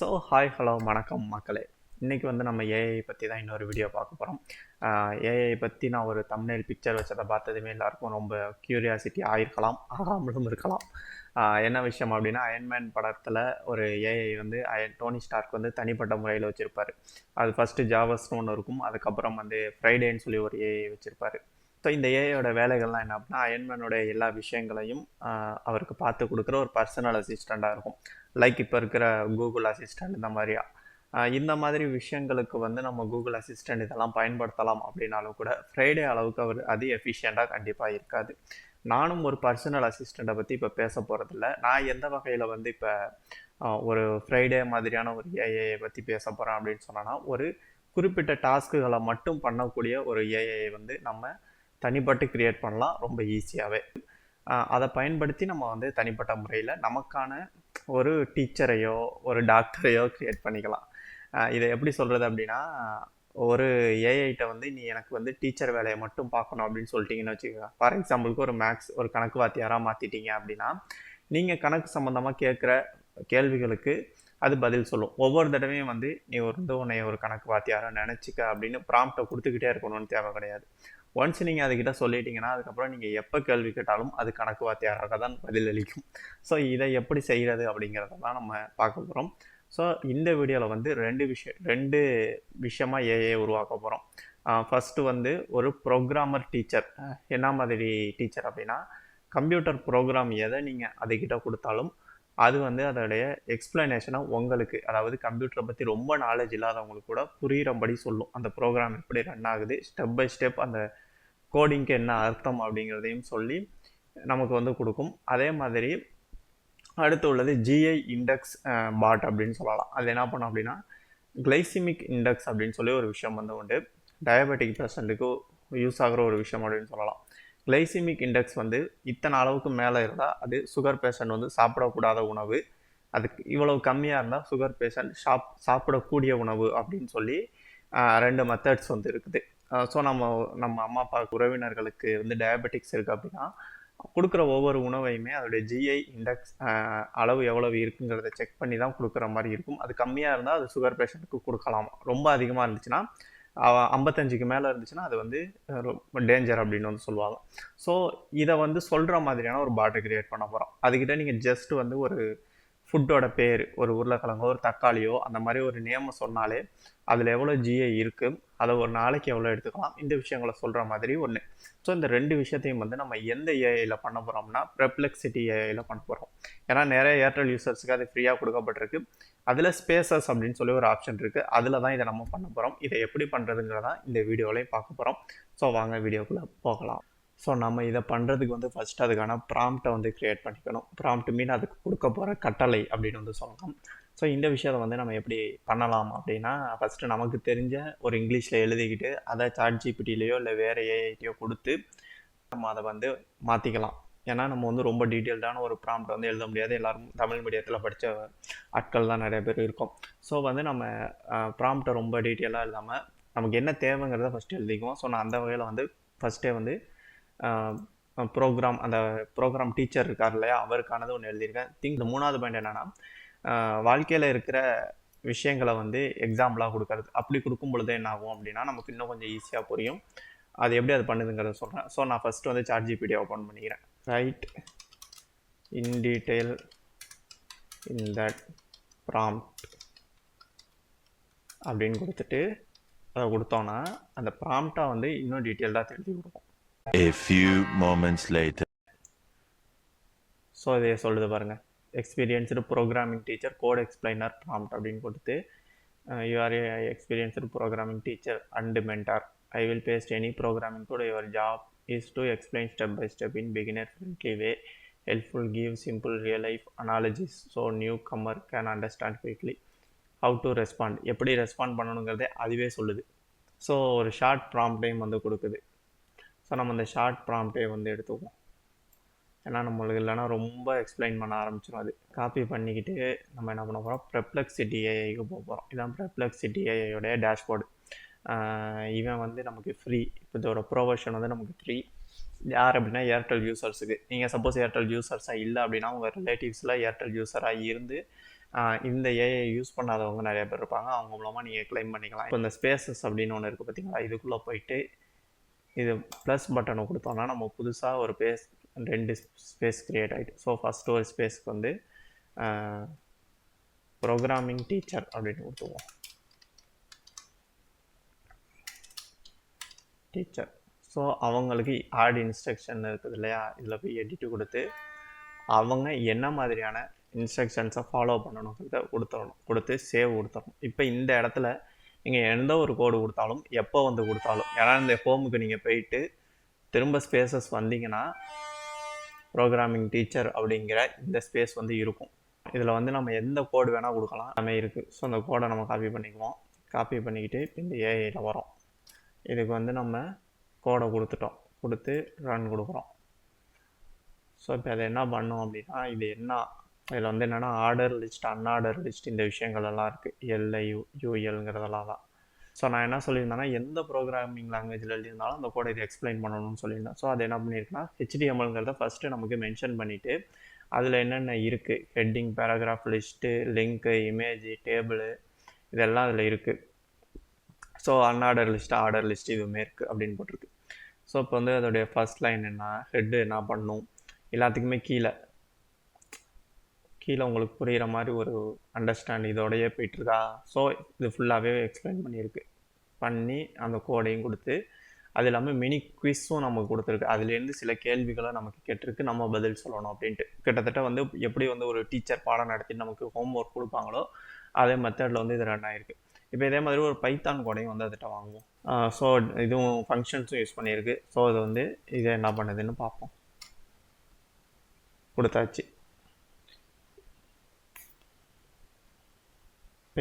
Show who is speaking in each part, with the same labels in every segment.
Speaker 1: So hi hello வணக்கம் மக்களே. இன்றைக்கி வந்து நம்ம ஏஐ பற்றி தான் இன்னொரு வீடியோ பார்க்க போகிறோம் ஏஐ பற்றி நான் ஒரு தமிழ் பிக்சர் வச்சதை பார்த்ததுமே எல்லாருக்கும் ரொம்ப க்யூரியாசிட்டி ஆயிருக்கலாம் ஆகாமலும் இருக்கலாம். என்ன விஷயம் அப்படின்னா அயன்மேன் படத்தில் ஒரு ஏஐ வந்து அயன் டோனி ஸ்டார்க் வந்து தனிப்பட்ட முறையில் வச்சுருப்பார். அது ஃபஸ்ட்டு ஜாவஸ்னு ஒன்று இருக்கும். அதுக்கப்புறம் வந்து ஃப்ரைடேன்னு சொல்லி ஒரு ஏஐ வச்சுருப்பாரு. ஸோ இந்த ஏஐயோட வேலைகள்லாம் என்ன அப்படின்னா அயன்மேனுடைய எல்லா விஷயங்களையும் அவருக்கு பார்த்து கொடுக்குற ஒரு பர்சனல் அசிஸ்டண்ட்டாக இருக்கும். லைக் இப்போ இருக்கிற கூகுள் அசிஸ்டண்ட் இந்த மாதிரியா. இந்த மாதிரி விஷயங்களுக்கு வந்து நம்ம கூகுள் அசிஸ்டண்ட் இதெல்லாம் பயன்படுத்தலாம் அப்படின்னாலும் கூட ஃப்ரைடே அளவுக்கு அவர் அது எஃபிஷியண்ட்டாக கண்டிப்பாக இருக்காது. நானும் ஒரு பர்சனல் அசிஸ்டண்ட்டை பற்றி இப்போ பேச போகிறதில்ல நான் எந்த வகையில் வந்து இப்போ ஒரு ஃப்ரைடே மாதிரியான ஒரு ஏஐயை பற்றி பேச போகிறேன் அப்படின்னு சொன்னோன்னா ஒரு குறிப்பிட்ட டாஸ்க்குகளை மட்டும் பண்ணக்கூடிய ஒரு ஏஐயை வந்து நம்ம தனிப்பட்டு கிரியேட் பண்ணலாம் ரொம்ப ஈஸியாகவே அதை பயன்படுத்தி நம்ம வந்து தனிப்பட்ட முறையில் நமக்கான ஒரு டீச்சரையோ ஒரு டாக்டரையோ கிரியேட் பண்ணிக்கலாம். இதை எப்படி சொல்கிறது அப்படின்னா ஒரு ஏஐட்ட வந்து நீ எனக்கு வந்து டீச்சர் வேலையை மட்டும் பார்க்கணும் அப்படின்னு சொல்லிட்டீங்கன்னு வச்சுக்கோங்க. ஃபார் எக்ஸாம்பிளுக்கு ஒரு மேக்ஸ் ஒரு கணக்கு வாத்தியாராக மாற்றிட்டீங்க அப்படின்னா நீங்கள் கணக்கு சம்மந்தமாக கேட்குற கேள்விகளுக்கு அது பதில் சொல்லும். ஒவ்வொரு தடவையும் வந்து நீ ஒரு வந்து உன்னை ஒரு கணக்கு வாத்தியாராக நினச்சிக்க அப்படின்னு ப்ராம்ப்டை கொடுத்துக்கிட்டே இருக்கணும்னு தேவை கிடையாது. ஒன்ஸ் நீங்கள் அதுக்கிட்ட சொல்லிட்டீங்கன்னா அதுக்கப்புறம் நீங்கள் எப்போ கேள்வி கேட்டாலும் அது கணக்கு வாத்தியாராக தான் பதிலளிக்கும். ஸோ இதை எப்படி செய்கிறது அப்படிங்கிறத தான் நம்ம பார்க்க போகிறோம் ஸோ இந்த வீடியோவில் வந்து ரெண்டு விஷயம் ரெண்டு விஷயமாக ஏஏ உருவாக்க போகிறோம் ஃபஸ்ட்டு வந்து ஒரு ப்ரோக்ராமர் டீச்சர் என்ன மாதிரி டீச்சர் அப்படின்னா கம்ப்யூட்டர் ப்ரோக்ராம் எதை நீங்கள் அதுக்கிட்ட கொடுத்தாலும் அது வந்து அதோடைய எக்ஸ்பிளனேஷனாக உங்களுக்கு அதாவது கம்ப்யூட்டரை பற்றி ரொம்ப நாலேஜ் இல்லாதவங்களுக்கு கூட புரிகிறபடி சொல்லும். அந்த ப்ரோக்ராம் எப்படி ரன் ஆகுது ஸ்டெப் பை ஸ்டெப் அந்த கோடிங்க்கு என்ன அர்த்தம் அப்படிங்கிறதையும் சொல்லி நமக்கு வந்து கொடுக்கும். அதே மாதிரி அடுத்து உள்ளது ஜிஐ இண்டெக்ஸ் பாட் அப்படின்னு சொல்லலாம். அது என்ன பண்ணும் அப்படின்னா கிளைசிமிக் இண்டெக்ஸ் அப்படின்னு சொல்லி ஒரு விஷயம் வந்து உண்டு. டயபெட்டிக் பேஷண்ட்டுக்கு யூஸ் ஆகிற ஒரு விஷயம் அப்படின்னு சொல்லலாம். கிளைசிமிக் இண்டெக்ஸ் வந்து இத்தனை அளவுக்கு மேலே இருந்தால் அது சுகர் பேஷண்ட் வந்து சாப்பிடக்கூடாத உணவு. அதுக்கு இவ்வளவு கம்மியாக இருந்தால் சுகர் பேஷண்ட் சாப் சாப்பிடக்கூடிய உணவு அப்படின்னு சொல்லி ரெண்டு மெத்தட்ஸ் வந்து இருக்குது. ஸோ நம்ம நம்ம அம்மா அப்பா உறவினர்களுக்கு வந்து டயபெட்டிக்ஸ் இருக்குது அப்படின்னா கொடுக்குற ஒவ்வொரு உணவையுமே அதோடைய ஜிஐ இண்டெக்ஸ் அளவு எவ்வளவு இருக்குங்கிறத செக் பண்ணி தான் கொடுக்குற மாதிரி இருக்கும். அது கம்மியாக இருந்தால் அது சுகர் பேஷண்ட்டுக்கு கொடுக்கலாம். ரொம்ப அதிகமாக இருந்துச்சுன்னா ஐம்பத்தஞ்சுக்கு மேலே இருந்துச்சுன்னா அது வந்து ரொம்ப டேஞ்சர் அப்படின்னு வந்து சொல்லுவாங்க. ஸோ இதை வந்து சொல்கிற மாதிரியான ஒரு பாட்டை கிரியேட் பண்ண போகிறோம் அதுக்கிட்ட நீங்கள் ஜஸ்ட் வந்து ஒரு ஃபுட்டோட பேர் ஒரு உருளைக்கிழங்கோ ஒரு தக்காளியோ அந்த மாதிரி ஒரு நேமை சொன்னாலே அதில் எவ்வளோ ஜிஐ இருக்குது அதை ஒரு நாளைக்கு எவ்வளோ எடுத்துக்கலாம் இந்த விஷயங்களை சொல்கிற மாதிரி ஒன்று ஸோ இந்த ரெண்டு விஷயத்தையும் வந்து நம்ம எந்த ஏஐயில் பண்ண போகிறோம்னா ப்ரெப்ளெக்சிட்டி ஏஐயில் பண்ண போகிறோம் ஏன்னா நிறைய ஏர்டெல் யூசர்ஸுக்கு அது ஃப்ரீயாக கொடுக்கப்பட்டிருக்கு. அதில் ஸ்பேசஸ் அப்படின்னு சொல்லி ஒரு ஆப்ஷன் இருக்குது அதில் தான் இதை நம்ம பண்ண போகிறோம் இதை எப்படி பண்ணுறதுங்கிறதா இந்த வீடியோலையும் பார்க்க போகிறோம் ஸோ வாங்க வீடியோக்குள்ளே போகலாம். ஸோ நம்ம இதை பண்ணுறதுக்கு வந்து ஃபஸ்ட்டு அதுக்கான ப்ராம்ப்டை வந்து க்ரியேட் பண்ணிக்கணும். ப்ராம்ப்ட் மீன் அதுக்கு கொடுக்க போகிற கட்டளை அப்படின்னு வந்து சொல்லலாம் ஸோ இந்த விஷயத்தை வந்து நம்ம எப்படி பண்ணலாம் அப்படின்னா ஃபஸ்ட்டு நமக்கு தெரிஞ்ச ஒரு இங்கிலீஷில் எழுதிக்கிட்டு அதை சாட் ஜிபிடிலேயோ இல்லை வேறு ஏஐடியோ கொடுத்து நம்ம அதை வந்து மாற்றிக்கலாம் ஏன்னா நம்ம வந்து ரொம்ப டீட்டெயில்டான ஒரு ப்ராம்ப்ட் வந்து எழுத முடியாது. எல்லாரும் தமிழ் மீடியத்தில் படித்த ஆட்கள் தான் நிறைய பேர் இருக்கும். ஸோ வந்து நம்ம ப்ராம்ப்டை ரொம்ப டீட்டெயிலாக இல்லாமல் நமக்கு என்ன தேவைங்கிறத ஃபஸ்ட்டு எழுதிக்குவோம். ஸோ நான் அந்த வகையில் வந்து ஃபஸ்ட்டே வந்து ப்ரோக்ராம் அந்த ப்ரோக்ராம் டீச்சர் இருக்கார் இல்லையா? அவருக்கானது ஒன்று எழுதியிருக்கேன். திங்க் இந்த மூணாவது பாயிண்ட் என்னென்னா வாழ்க்கையில் இருக்கிற விஷயங்களை வந்து எக்ஸாம்பிளாக கொடுக்கறது. அப்படி கொடுக்கும் பொழுது என்ன ஆகும் அப்படின்னா நமக்கு இன்னும் கொஞ்சம் ஈஸியாக புரியும். அது எப்படி அது பண்ணுதுங்கிறத சொல்கிறேன் ஸோ நான் ஃபஸ்ட்டு வந்து சாட் ஜிபிடி ஓப்பன் பண்ணிக்கிறேன். Write in detail in that prompt அப்படின்னு கொடுத்துட்டு அதை கொடுத்தோன்னா அந்த ப்ராம்ப்டாக வந்து இன்னும் டீட்டெயில்டாக தெரிஞ்சு கொடுக்கும்.
Speaker 2: A few moments later.
Speaker 1: So இதை சொல்லுது பாருங்கள் experienced programming teacher code explainer prompt அப்படின்னு கொடுத்து you're experienced programming teacher and mentor I will paste any programming code your job is to explain step by step in beginner friendly way helpful give simple real life analogies so newcomer can understand quickly how to respond எப்படி respond பண்ணணுங்கிறதே அதுவே சொல்லுது. So ஒரு short ப்ராம்ப்டையும் வந்து கொடுக்குது. So நம்ம அந்த short ப்ராம்ப்டே வந்து எடுத்துக்குவோம். ஏன்னா நம்மளுக்கு இல்லைன்னா ரொம்ப எக்ஸ்பிளைன் பண்ண ஆரம்பிச்சிடும் அது. காப்பி பண்ணிக்கிட்டு நம்ம என்ன பண்ண போகிறோம் ப்ரெப்ளெக்சிட்டி ஏஐக்கு போக போகிறோம் இதான் ப்ரெப்ளெக்சிட்டி ஏஐயோடைய டேஷ்போர்டு இவன் வந்து நமக்கு ஃப்ரீ இப்போ இதோட ப்ரொவர்ஷன் வந்து நமக்கு ஃப்ரீ யார் அப்படின்னா ஏர்டெல் யூசர்ஸுக்கு நீங்கள் சப்போஸ் ஏர்டெல் யூசர்ஸாக இல்லை அப்படின்னா உங்கள் ரிலேட்டிவ்ஸில் ஏர்டெல் யூஸராக இருந்து இந்த ஏஐ யூஸ் பண்ணாதவங்க நிறைய பேர் இருப்பாங்க. அவங்க மூலமாக நீங்கள் க்ளைம் பண்ணிக்கலாம். இப்போ இந்த ஸ்பேசஸ் அப்படின்னு ஒன்று இருக்குது பார்த்தீங்களா இதுக்குள்ளே போயிட்டு இது ப்ளஸ் பட்டனை கொடுத்தோம்னா நம்ம புதுசாக ஒரு பேஸ் ரெண்டு ஸ்பேஸ் க்ரியேட் ஆகிட்டு ஸோ ஃபஸ்ட்டு ஒரு ஸ்பேஸ்க்கு வந்து ப்ரோக்ராமிங் டீச்சர் அப்படின்னு கொடுத்துருவோம். டீச்சர் ஸோ அவங்களுக்கு ஆட் இன்ஸ்ட்ரக்ஷன் இருக்குது இல்லையா? இதில் போய் எடிட்டு கொடுத்து அவங்க என்ன மாதிரியான இன்ஸ்ட்ரக்ஷன்ஸை ஃபாலோ பண்ணணுங்கிறத கொடுத்துடணும் கொடுத்து சேவ் கொடுத்துடணும் இப்போ இந்த இடத்துல நீங்கள் எந்த ஒரு கோடு கொடுத்தாலும் எப்போ வந்து கொடுத்தாலும் ஏன்னா இந்த ஹோமுக்கு நீங்கள் போயிட்டு திரும்ப ஸ்பேசஸ் வந்தீங்கன்னா ப்ரோக்ராமிங் டீச்சர் அப்படிங்கிற இந்த ஸ்பேஸ் வந்து இருக்கும். இதில் வந்து நம்ம எந்த கோடு வேணால் கொடுக்கலாம். எல்லாமே இருக்குது ஸோ அந்த கோடை நம்ம காப்பி பண்ணிக்குவோம். காப்பி பண்ணிக்கிட்டு இப்போ இந்த ஏஐயில் வரோம் இதுக்கு வந்து நம்ம கோடை கொடுத்துட்டோம். கொடுத்து ரன் கொடுக்குறோம். ஸோ இப்போ அதை என்ன பண்ணோம் அப்படின்னா இது என்ன இதில் வந்து என்னென்னா ஆர்டர் லிஸ்ட் அன்ஆர்டர் லிஸ்ட் இந்த விஷயங்கள் எல்லாம் இருக்குது எல்ஐ யூ யூஎல்ங்கிறதெல்லாம் தான். ஸோ நான் என்ன சொல்லியிருந்தேன்னா எந்த ப்ரோக்ராமிங் லாங்குவேஜில் எழுதியிருந்தாலும் அந்த கோடை இது எக்ஸ்பிளைன் பண்ணணும்னு சொல்லியிருந்தேன். ஸோ அது என்ன பண்ணியிருக்குன்னா ஹெச்டிஎம்எல்ங்கிறத ஃபஸ்ட்டு நமக்கு மென்ஷன் பண்ணிவிட்டு அதில் என்னென்ன இருக்குது heading paragraph list link image table இதெல்லாம் அதில் இருக்குது so unorder list order list இதுவுமே இருக்குது அப்படின்னு போட்டிருக்கு. ஸோ இப்போ வந்து அதோடைய ஃபர்ஸ்ட் லைன் என்ன? ஹெட்டு என்ன பண்ணும் எல்லாத்துக்குமே கீழே. கீழே உங்களுக்கு புரிகிற மாதிரி ஒரு அண்டர்ஸ்டாண்ட் இதோடையே போயிட்டுருக்கா? ஸோ இது ஃபுல்லாகவே எக்ஸ்பிளைன் பண்ணியிருக்கு. பண்ணி அந்த கோடையும் கொடுத்து அது இல்லாமல் மினி குவிஸும் நமக்கு கொடுத்துருக்கு. அதுலேருந்து சில கேள்விகளை நமக்கு கேட்டிருக்கு. நம்ம பதில் சொல்லணும் அப்படின்ட்டு. கிட்டத்தட்ட வந்து எப்படி வந்து ஒரு டீச்சர் பாடம் நடத்தி நமக்கு ஹோம் ஒர்க் கொடுப்பாங்களோ அதே மெத்தடில் வந்து இது ரன் ஆகிருக்கு இப்போ இதே மாதிரி ஒரு பைத்தான் கோடையும் வந்து அதுகிட்ட வாங்குவோம். ஸோ இதுவும் ஃபங்க்ஷன்ஸும் யூஸ் பண்ணியிருக்கு. ஸோ இது வந்து இதை என்ன பண்ணுதுன்னு பார்ப்போம். கொடுத்தாச்சு.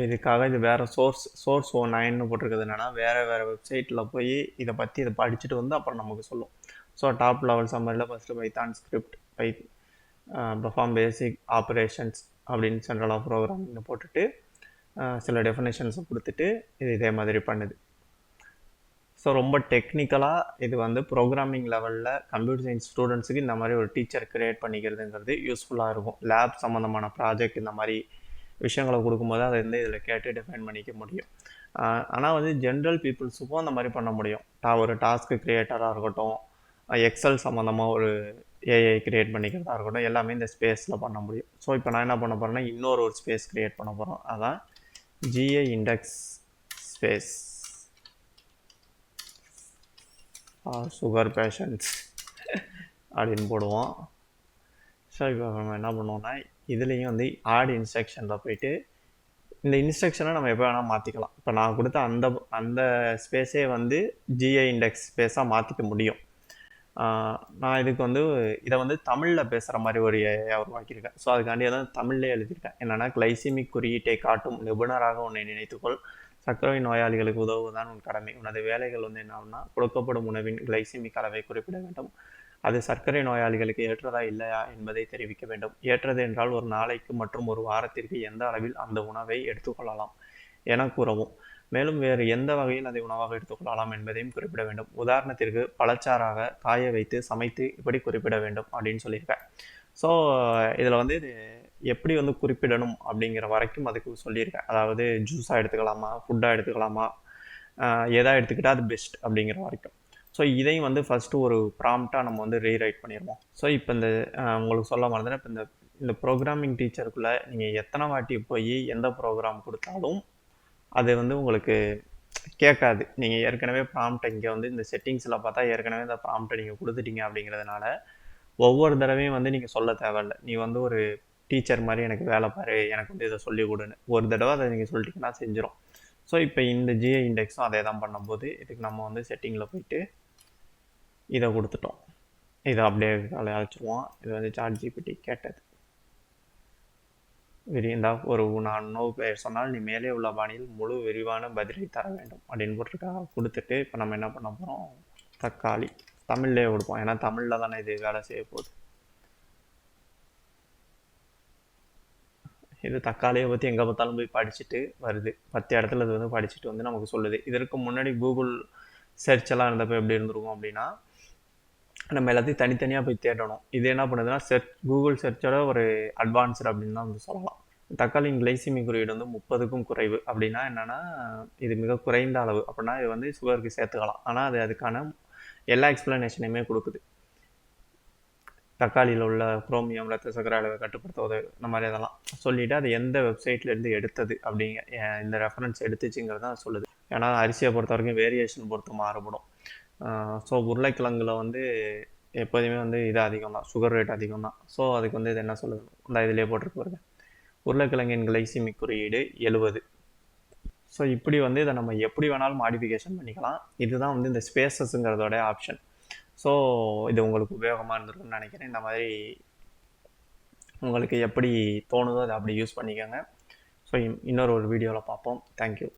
Speaker 1: இதுக்காக இது வேறு சோர்ஸ் சோர்ஸ் ஓ நைன்னு போட்டிருக்கிறது என்னென்னா வேறு வேறு வெப்சைட்டில் போய் இதை பற்றி இதை படிச்சுட்டு வந்து அப்புறம் நமக்கு சொல்லும். So top level சம்மரியில் first Python script by perform basic operations அப்படின்னு சென்ட்ரல் ஆஃப் ப்ரோக்ராமிங்னு போட்டுட்டு சில டெஃபினேஷன்ஸை கொடுத்துட்டு இது இதே மாதிரி பண்ணுது. ஸோ ரொம்ப டெக்னிக்கலாக இது வந்து ப்ரோக்ராமிங் லெவலில் கம்ப்யூட்டர் சயின்ஸ் ஸ்டூடெண்ட்ஸுக்கு இந்த மாதிரி ஒரு டீச்சர் க்ரியேட் பண்ணிக்கிறதுங்கிறது யூஸ்ஃபுல்லாக இருக்கும். லேப் சம்மந்தமான ப்ராஜெக்ட் இந்த மாதிரி விஷயங்களை கொடுக்கும்போது அதை வந்து இதில் கேட்டு டிஃபைன் பண்ணிக்க முடியும். ஆனால் வந்து ஜென்ரல் பீப்புள்ஸுக்கும் அந்த மாதிரி பண்ண முடியும். டா ஒரு டாஸ்க்கு க்ரியேட்டராக இருக்கட்டும் எக்ஸல் சம்மந்தமாக ஒரு ஏஐ க்ரியேட் பண்ணிக்கிறதா இருக்கட்டும் எல்லாமே இந்த ஸ்பேஸில் பண்ண முடியும். ஸோ இப்போ நான் என்ன பண்ண போகிறேன்னா இன்னொரு ஒரு ஸ்பேஸ் க்ரியேட் பண்ண போகிறோம் அதான் G A index space sugar patients அப்படின்னு போடுவோம். ஸோ இப்போ நம்ம என்ன பண்ணுவோம்னா இதுலேயும் வந்து ஆட் இன்ஸ்ட்ரக்ஷனில் போயிட்டு இந்த இன்ஸ்ட்ரக்ஷனை நம்ம எப்போ வேணால் மாற்றிக்கலாம் இப்போ நான் கொடுத்த அந்த அந்த ஸ்பேஸே வந்து ஜிஐ இண்டெக்ஸ் ஸ்பேஸாக மாற்றிக்க முடியும். நான் இதுக்கு வந்து இதை வந்து தமிழில் பேசுகிற மாதிரி ஒரு உருவாக்கியிருக்கேன். ஸோ அதுக்காண்டி தான் தமிழ்லேயே எழுதியிருக்கேன். என்னென்னா கிளைசிமிக் குறியீட்டை காட்டும் நிபுணராக உன்னை நினைத்துக்கொள். சர்க்கரை நோயாளிகளுக்கு உதவுவதுதான் உன் கடமை. உனது வேலைகள் வந்து என்னன்னா கொடுக்கப்படும் உணவின் கிளைசிமிக் அளவை குறிப்பிட வேண்டும். அது சர்க்கரை நோயாளிகளுக்கு ஏற்றதா இல்லையா என்பதை தெரிவிக்க வேண்டும். ஏற்றது என்றால் ஒரு நாளைக்கு மற்றும் ஒரு வாரத்திற்கு எந்த அளவில் அந்த உணவை எடுத்துக்கொள்ளலாம் என கூறவும். மேலும் வேறு எந்த வகையில் அதை உணவாக எடுத்துக்கொள்ளலாம் என்பதையும் குறிப்பிட வேண்டும். உதாரணத்திற்கு பழச்சாறாக காய வைத்து சமைத்து இப்படி குறிப்பிட வேண்டும் அப்படின்னு சொல்லியிருக்கேன். ஸோ இதில் வந்து இது எப்படி வந்து குறிப்பிடணும் அப்படிங்கிற வரைக்கும் அதுக்கு சொல்லியிருக்கேன். அதாவது ஜூஸாக எடுத்துக்கலாமா ஃபுட்டாக எடுத்துக்கலாமா எதா எடுத்துக்கிட்டால் அது பெஸ்ட் அப்படிங்கிற வரைக்கும். ஸோ இதையும் வந்து ஃபஸ்ட்டு ஒரு ப்ராம்ப்டாக நம்ம வந்து ரீரைட் பண்ணிடுவோம் ஸோ இப்போ இந்த உங்களுக்கு சொல்ல மறந்துன்னா இப்போ இந்த இந்த ப்ரோக்ராமிங் டீச்சருக்குள்ளே நீங்கள் எத்தனை வாட்டி போய் எந்த ப்ரோக்ராம் கொடுத்தாலும் அது வந்து உங்களுக்கு கேட்காது. நீங்கள் ஏற்கனவே ப்ராம்ப்டை இங்கே வந்து இந்த செட்டிங்ஸில் பார்த்தா ஏற்கனவே இந்த ப்ராம்ப்டை நீங்கள் கொடுத்துட்டீங்க அப்படிங்கிறதுனால ஒவ்வொரு தடவையும் வந்து நீங்கள் சொல்ல தேவையில்ல. நீ வந்து ஒரு டீச்சர் மாதிரி எனக்கு வேலை பாரு எனக்கு வந்து இதை சொல்லி கொடுன்னு. ஒரு தடவை அதை நீங்கள் சொல்லிட்டீங்கன்னா செஞ்சிடும் ஸோ இப்போ இந்த ஜிஐ இண்டெக்ஸும் அதே தான் பண்ணும்போது இதுக்கு நம்ம வந்து செட்டிங்கில் போயிட்டு இதை கொடுத்துட்டோம். இதை அப்படியே அழைச்சிருவோம். இது வந்து சாட் ஜிபிடி கேட்டது விரிந்தா ஒரு நான் உணவு பெயர் சொன்னால் நீ மேலே உள்ள பாணியில் முழு விரிவான பதிலை தர வேண்டும் அப்படின்னு போட்டிருக்கா கொடுத்துட்டு இப்போ நம்ம என்ன பண்ண போகிறோம் தக்காளி. தமிழ்லேயே கொடுப்போம். ஏன்னா தமிழில் தானே இது வேலை செய்ய போகுது. இது தக்காளியை பற்றி எங்கே பார்த்தாலும் போய் படிச்சுட்டு வருது. பத்து இடத்துல இது வந்து படிச்சுட்டு வந்து நமக்கு சொல்லுது. இதற்கு முன்னாடி கூகுள் சர்ச் எல்லாம் இருந்தப்போ எப்படி இருந்திருக்கும் அப்படின்னா நம்ம எல்லாத்தையும் தனித்தனியாக போய் தேடணும். இது என்ன பண்ணுதுன்னா சர்ச் கூகுள் சர்ச்சோட ஒரு அட்வான்ஸ்டு அப்படின்னு தான் வந்து சொல்லலாம். தக்காளியின் கிளைசிமிக் குறியீடு வந்து முப்பதுக்கும் குறைவு. அப்படின்னா என்னென்னா இது மிக குறைந்த அளவு. அப்படின்னா இது வந்து சுகருக்கு சேர்த்துக்கலாம். ஆனால் அது அதுக்கான எல்லா எக்ஸ்ப்ளனேஷனையுமே கொடுக்குது. தக்காளியில் உள்ள குரோமியம் ரத்த சக்கர அளவை கட்டுப்படுத்த உதவி இந்த மாதிரி இதெல்லாம் சொல்லிவிட்டு அது எந்த வெப்சைட்லேருந்து எடுத்தது அப்படிங்க இந்த ரெஃபரன்ஸ் எடுத்துச்சுங்கிறது தான் சொல்லுது. ஏன்னா அரிசியை பொறுத்த வரைக்கும் வேரியேஷன் பொறுத்து மாறுபடும். ஸோ உருளைக்கிழங்குல வந்து எப்போதுமே வந்து இது அதிகம் தான் சுகர் ரேட் அதிகம் தான். ஸோ அதுக்கு வந்து இது என்ன சொல்லுது இந்த இதிலே போட்டிருக்கு பாருங்க. உருளைக்கிழங்கின் கிளைசிமிக் குறியீடு எழுபது ஸோ இப்படி வந்து இதை நம்ம எப்படி வேணாலும் மாடிஃபிகேஷன் பண்ணிக்கலாம். இதுதான் வந்து இந்த ஸ்பேசஸ்ங்கிறதோட ஆப்ஷன் ஸோ இது உங்களுக்கு உபயோகமாக இருந்திருக்கும்னு நினைக்கிறேன். இந்த மாதிரி உங்களுக்கு எப்படி தோணுதோ அதை அப்படி யூஸ் பண்ணிக்கோங்க. ஸோ இன்னொரு ஒரு வீடியோவில் பார்ப்போம். தேங்க்யூ